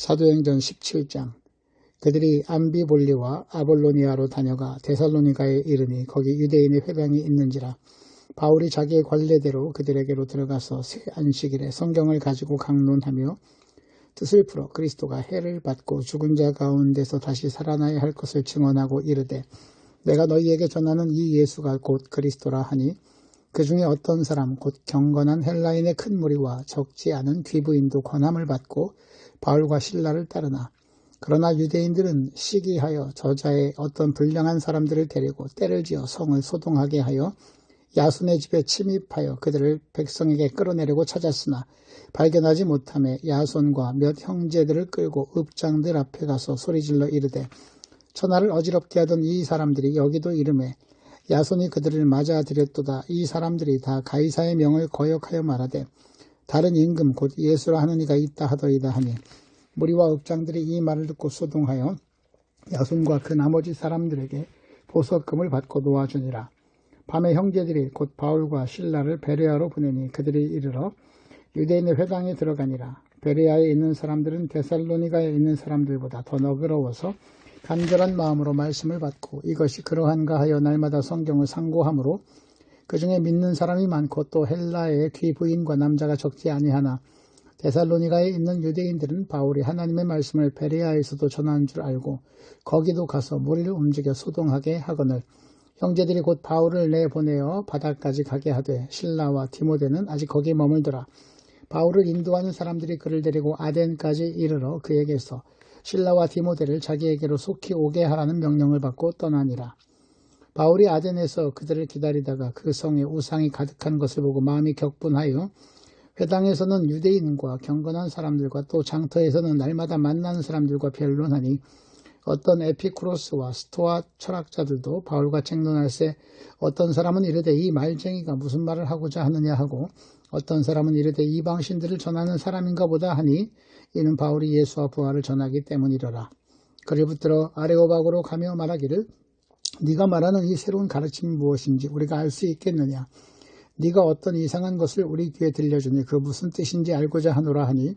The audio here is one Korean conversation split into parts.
사도행전 17장. 그들이 암비볼리와 아볼로니아로 다녀가 데살로니가에 이르니 거기 유대인의 회당이 있는지라 바울이 자기의 관례대로 그들에게로 들어가서 새 안식일에 성경을 가지고 강론하며 뜻을 풀어 그리스도가 해를 받고 죽은 자 가운데서 다시 살아나야 할 것을 증언하고 이르되 내가 너희에게 전하는 이 예수가 곧 그리스도라 하니 그 중에 어떤 사람 곧 경건한 헬라인의 큰 무리와 적지 않은 귀부인도 권함을 받고 바울과 신라를 따르나. 그러나 유대인들은 시기하여 저자의 어떤 불량한 사람들을 데리고 때를 지어 성을 소동하게 하여 야손의 집에 침입하여 그들을 백성에게 끌어내려고 찾았으나 발견하지 못함에 야손과 몇 형제들을 끌고 읍장들 앞에 가서 소리질러 이르되 천하를 어지럽게 하던 이 사람들이 여기도 이름에 야손이 그들을 맞아들였도다 이 사람들이 다 가이사의 명을 거역하여 말하되 다른 임금 곧 예수라 하는 이가 있다 하더이다 하니 무리와 읍장들이 이 말을 듣고 소동하여 야손과 그 나머지 사람들에게 보석금을 받고 놓아주니라. 밤에 형제들이 곧 바울과 신라를 베레아로 보내니 그들이 이르러 유대인의 회당에 들어가니라. 베레아에 있는 사람들은 데살로니가에 있는 사람들보다 더 너그러워서 간절한 마음으로 말씀을 받고 이것이 그러한가 하여 날마다 성경을 상고하므로 그 중에 믿는 사람이 많고 또 헬라의 귀부인과 남자가 적지 아니하나 데살로니가에 있는 유대인들은 바울이 하나님의 말씀을 베레아에서도 전한 줄 알고 거기도 가서 무리를 움직여 소동하게 하거늘 형제들이 곧 바울을 내보내어 바다까지 가게 하되 신라와 디모데는 아직 거기 머물더라. 바울을 인도하는 사람들이 그를 데리고 아덴까지 이르러 그에게서 신라와 디모데를 자기에게로 속히 오게 하라는 명령을 받고 떠나니라. 바울이 아덴에서 그들을 기다리다가 그 성에 우상이 가득한 것을 보고 마음이 격분하여 회당에서는 유대인과 경건한 사람들과 또 장터에서는 날마다 만나는 사람들과 변론하니 어떤 에피쿠로스와 스토아 철학자들도 바울과 책론할세 어떤 사람은 이르되 이 말쟁이가 무슨 말을 하고자 하느냐? 하고 어떤 사람은 이르되 이방신들을 전하는 사람인가 보다? 하니 이는 바울이 예수와 부활을 전하기 때문이더라. 그를 붙들어 아레오박으로 가며 말하기를 네가 말하는 이 새로운 가르침이 무엇인지 우리가 알 수 있겠느냐? 네가 어떤 이상한 것을 우리 귀에 들려주니 그 무슨 뜻인지 알고자 하노라? 하니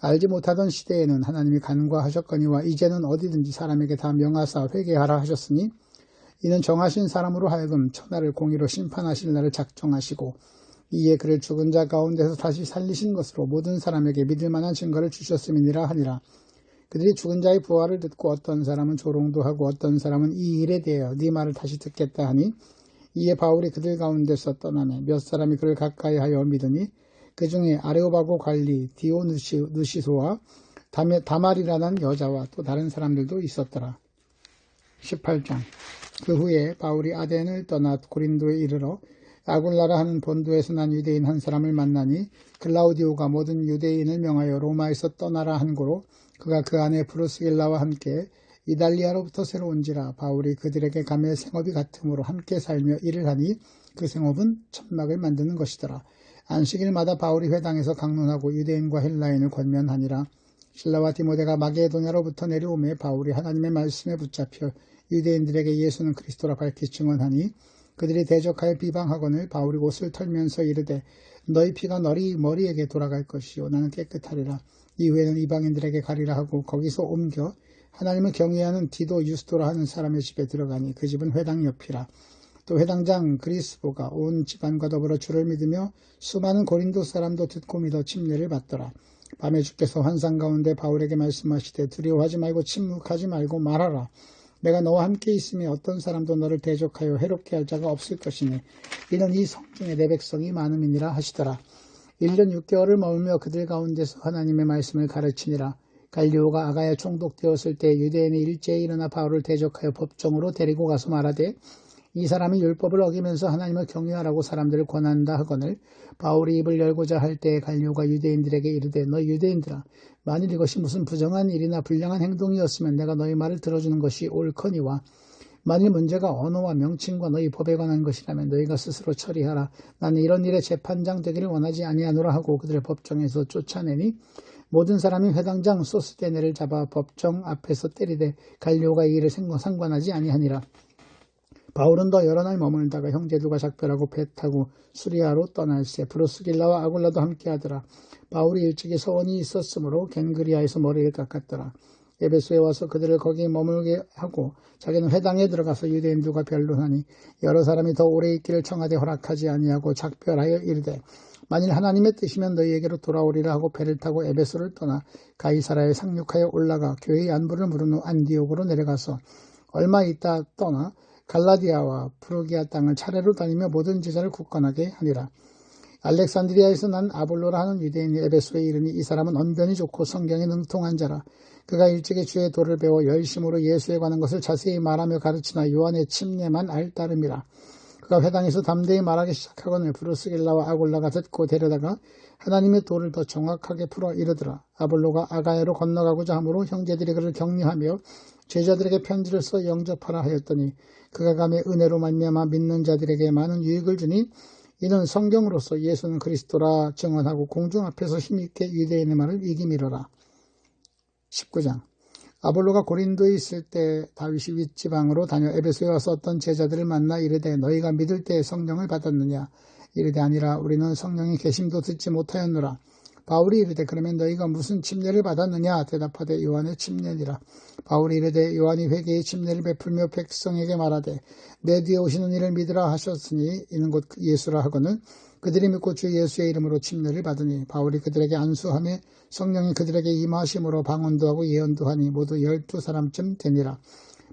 알지 못하던 시대에는 하나님이 간과하셨거니와 이제는 어디든지 사람에게 다 명하사 회개하라 하셨으니 이는 정하신 사람으로 하여금 천하를 공의로 심판하실 날을 작정하시고 이에 그를 죽은 자 가운데서 다시 살리신 것으로 모든 사람에게 믿을 만한 증거를 주셨음이니라 하니라. 그들이 죽은 자의 부활을 듣고 어떤 사람은 조롱도 하고 어떤 사람은 이 일에 대하여 네 말을 다시 듣겠다 하니 이에 바울이 그들 가운데서 떠나매 몇 사람이 그를 가까이 하여 믿으니 그 중에 아레오바고 관리 디오누시소와 다말이라는 여자와 또 다른 사람들도 있었더라. 18장 그 후에 바울이 아덴을 떠나 고린도에 이르러 아굴라라 하는 본도에서 난 유대인 한 사람을 만나니 클라우디오가 모든 유대인을 명하여 로마에서 떠나라 한 고로 그가 그 안에 브루스길라와 함께 이달리아로부터 새로 온지라 바울이 그들에게 감의 생업이 같으므로 함께 살며 일을 하니 그 생업은 천막을 만드는 것이더라. 안식일마다 바울이 회당에서 강론하고 유대인과 헬라인을 권면하니라. 신라와 디모데가 마게도냐로부터 내려오매 바울이 하나님의 말씀에 붙잡혀 유대인들에게 예수는 그리스도라 밝히 증언하니 그들이 대적하여 비방하거늘 바울이 옷을 털면서 이르되 너희 피가 너희 머리에게 돌아갈 것이요 나는 깨끗하리라 이후에는 이방인들에게 가리라 하고 거기서 옮겨 하나님을 경외하는 디도 유스도라 하는 사람의 집에 들어가니 그 집은 회당 옆이라. 또 회당장 그리스보가 온 집안과 더불어 주를 믿으며 수많은 고린도 사람도 듣고 믿어 침례를 받더라. 밤에 주께서 환상 가운데 바울에게 말씀하시되 두려워하지 말고 침묵하지 말고 말하라. 내가 너와 함께 있으며 어떤 사람도 너를 대적하여 해롭게 할 자가 없을 것이니 이는 이 성중에 내 백성이 많음이니라 하시더라. 1년 6개월을 머물며 그들 가운데서 하나님의 말씀을 가르치니라. 갈리오가 아가야 총독되었을 때 유대인이 일제히 일어나 바울을 대적하여 법정으로 데리고 가서 말하되 이 사람이 율법을 어기면서 하나님을 경외하라고 사람들을 권한다 하거늘 바울이 입을 열고자 할때 갈리오가 유대인들에게 이르되 너 유대인들아 만일 이것이 무슨 부정한 일이나 불량한 행동이었으면 내가 너희 말을 들어주는 것이 옳거니와 만일 문제가 언어와 명칭과 너희 법에 관한 것이라면 너희가 스스로 처리하라. 나는 이런 일에 재판장 되기를 원하지 아니하노라 하고 그들의 법정에서 쫓아내니 모든 사람이 회당장 소스테네를 잡아 법정 앞에서 때리되 갈리오가 이 일을 상관하지 아니하니라. 바울은 더 여러 날 머물다가 형제들과 작별하고 배 타고 수리아로 떠날새 브루스길라와 아굴라도 함께하더라. 바울이 일찍이 서원이 있었으므로 갱그리아에서 머리를 깎았더라. 에베소에 와서 그들을 거기 머물게 하고 자기는 회당에 들어가서 유대인들과 변론하니 여러 사람이 더 오래 있기를 청하되 허락하지 아니하고 작별하여 이르되 만일 하나님의 뜻이면 너희에게로 돌아오리라 하고 배를 타고 에베소를 떠나 가이사라에 상륙하여 올라가 교회의 안부를 물은 후 안디옥으로 내려가서 얼마 있다 떠나 갈라디아와 프로기아 땅을 차례로 다니며 모든 제자를 굳건하게 하니라. 알렉산드리아에서 난 아볼로라 하는 유대인이 에베소에 이르니 이 사람은 언변이 좋고 성경에 능통한 자라. 그가 일찍이 주의 도를 배워 열심으로 예수에 관한 것을 자세히 말하며 가르치나 요한의 침례만 알 따름이라. 그가 회당에서 담대히 말하기 시작하거늘 브루스길라와 아골라가 듣고 데려다가 하나님의 도를 더 정확하게 풀어 이르더라. 아볼로가 아가야로 건너가고자 하므로 형제들이 그를 격려하며 제자들에게 편지를 써 영접하라 하였더니 그가 감히 은혜로 말미암아 믿는 자들에게 많은 유익을 주니 이는 성경으로서 예수는 그리스도라 증언하고 공중 앞에서 힘있게 유대인의 말을 이기미러라. 19장. 아볼로가 고린도에 있을 때 다윗이 윗지방으로 다녀 에베소에 와서 어떤 제자들을 만나 이르되 너희가 믿을 때 성령을 받았느냐? 이르되 아니라 우리는 성령의 계심도 듣지 못하였노라 바울이 이르되 그러면 너희가 무슨 침례를 받았느냐? 대답하되 요한의 침례니라. 바울이 이르되 요한이 회개의 침례를 베풀며 백성에게 말하되 내 뒤에 오시는 이를 믿으라 하셨으니 이는 곧 예수라 하거늘 그들이 믿고 주 예수의 이름으로 침례를 받으니 바울이 그들에게 안수함에 성령이 그들에게 임하심으로 방언도 하고 예언도 하니 모두 열두 사람쯤 되니라.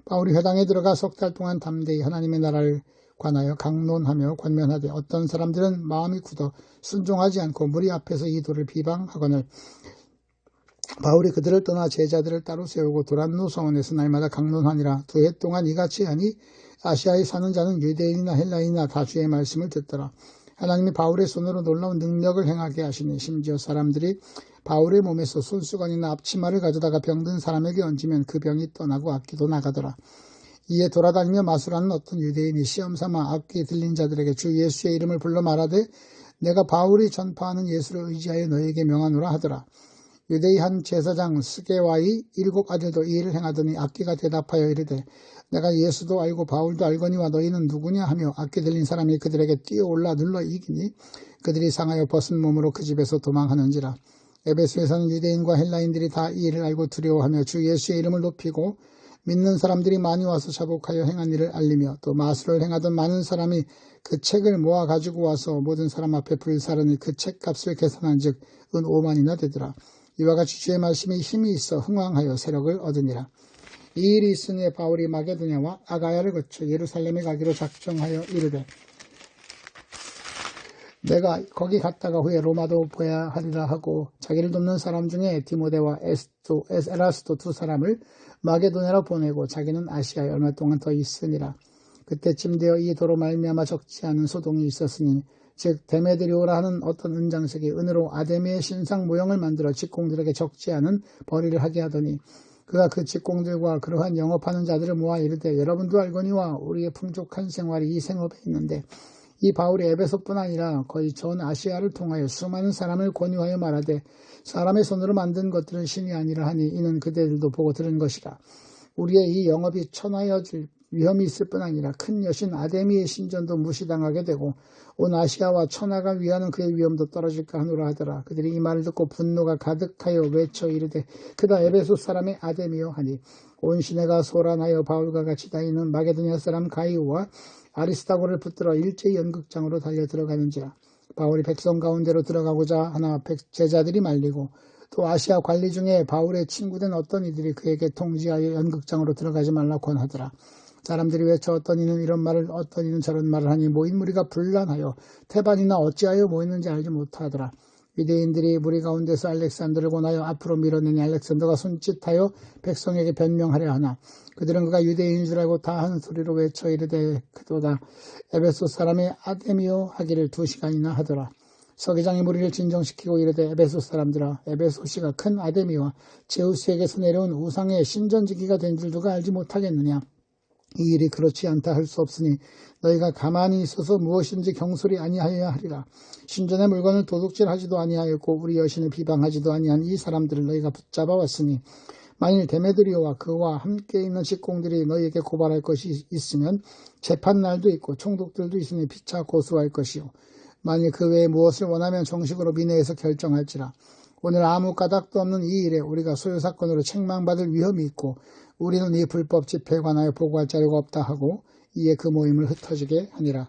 바울이 회당에 들어가 석 달 동안 담대히 하나님의 나라를 관하여 강론하며 권면하되 어떤 사람들은 마음이 굳어 순종하지 않고 무리 앞에서 이 돌을 비방하거늘 바울이 그들을 떠나 제자들을 따로 세우고 도란노 성원에서 날마다 강론하니라. 두 해 동안 이같이 하니 아시아에 사는 자는 유대인이나 헬라인이나 다 주의 말씀을 듣더라. 하나님이 바울의 손으로 놀라운 능력을 행하게 하시니 심지어 사람들이 바울의 몸에서 손수건이나 앞치마를 가져다가 병든 사람에게 얹으면 그 병이 떠나고 악기도 나가더라 이에 돌아다니며 마술하는 어떤 유대인이 시험삼아 악기에 들린 자들에게 주 예수의 이름을 불러 말하되 내가 바울이 전파하는 예수를 의지하여 너에게 명하노라 하더라. 유대의 한 제사장 스게와의 일곱 아들도 이 일을 행하더니 악기가 대답하여 이르되 내가 예수도 알고 바울도 알거니와 너희는 누구냐 하며 악기 들린 사람이 그들에게 뛰어올라 눌러 이기니 그들이 상하여 벗은 몸으로 그 집에서 도망하는지라 에베소에서는 유대인과 헬라인들이 다 이 일을 알고 두려워하며 주 예수의 이름을 높이고 믿는 사람들이 많이 와서 자복하여 행한 일을 알리며 또 마술을 행하던 많은 사람이 그 책을 모아 가지고 와서 모든 사람 앞에 불사르니 그 책값을 계산한 즉은 5만이나 되더라. 이와 같이 주의 말씀에 힘이 있어 흥왕하여 세력을 얻으니라. 이 일이 있으니 바울이 마게도냐와 아가야를 거쳐 예루살렘에 가기로 작정하여 이르되 내가 거기 갔다가 후에 로마도 보야 하리라 하고 자기를 돕는 사람 중에 디모데와 에스토, 에라스도 두 사람을 마게도냐로 보내고 자기는 아시아에 얼마 동안 더 있으니라. 그때쯤 되어 이 도로 말미암아 적지 않은 소동이 있었으니 즉 데메드리오라 하는 어떤 은장색이 은으로 아데미의 신상 모형을 만들어 직공들에게 적지 않은 벌이를 하게 하더니 그가 그 직공들과 그러한 영업하는 자들을 모아 이르되 여러분도 알거니와 우리의 풍족한 생활이 이 생업에 있는데 이 바울이 에베소뿐 아니라 거의 전 아시아를 통하여 수많은 사람을 권유하여 말하되 사람의 손으로 만든 것들은 신이 아니라 하니 이는 그대들도 보고 들은 것이라. 우리의 이 영업이 천하여질 위험이 있을 뿐 아니라 큰 여신 아데미의 신전도 무시당하게 되고 온 아시아와 천하가 위하는 그의 위험도 떨어질까 하노라 하더라. 그들이 이 말을 듣고 분노가 가득하여 외쳐 이르되 그다 에베소 사람의 아데미요 하니 온 시내가 소란하여 바울과 같이 다니는 마게도냐 사람 가이오와 아리스타고를 붙들어 일제히 연극장으로 달려 들어가는지라. 바울이 백성 가운데로 들어가고자 하나 백- 제자들이 말리고 또 아시아 관리 중에 바울의 친구된 어떤 이들이 그에게 통지하여 연극장으로 들어가지 말라 권하더라. 사람들이 외쳐 어떤 이는 이런 말을 어떤 이는 저런 말을 하니 모인 무리가 분란하여 태반이나 어찌하여 모였는지 알지 못하더라. 유대인들이 무리 가운데서 알렉산더를 권하여 앞으로 밀어내니 알렉산더가 손짓하여 백성에게 변명하려 하나. 그들은 그가 유대인인 줄 알고 다한 소리로 외쳐 이르되 그도다. 에베소 사람의 아데미오 하기를 두 시간이나 하더라. 서기장이 무리를 진정시키고 이르되 에베소 사람들아 에베소시가 큰 아데미와 제우스에게서 내려온 우상의 신전지기가 된 줄 누가 알지 못하겠느냐 이 일이 그렇지 않다 할 수 없으니 너희가 가만히 있어서 무엇인지 경솔이 아니하여야 하리라. 신전의 물건을 도둑질하지도 아니하였고 우리 여신을 비방하지도 아니한 이 사람들을 너희가 붙잡아 왔으니 만일 데메드리오와 그와 함께 있는 직공들이 너희에게 고발할 것이 있으면 재판 날도 있고 총독들도 있으니 피차 고소할 것이요. 만일 그 외에 무엇을 원하면 정식으로 민회에서 결정할지라. 오늘 아무 까닭도 없는 이 일에 우리가 소요 사건으로 책망받을 위험이 있고 우리는 이 불법 집회에 관하여 보고할 자료가 없다 하고 이에 그 모임을 흩어지게 하니라.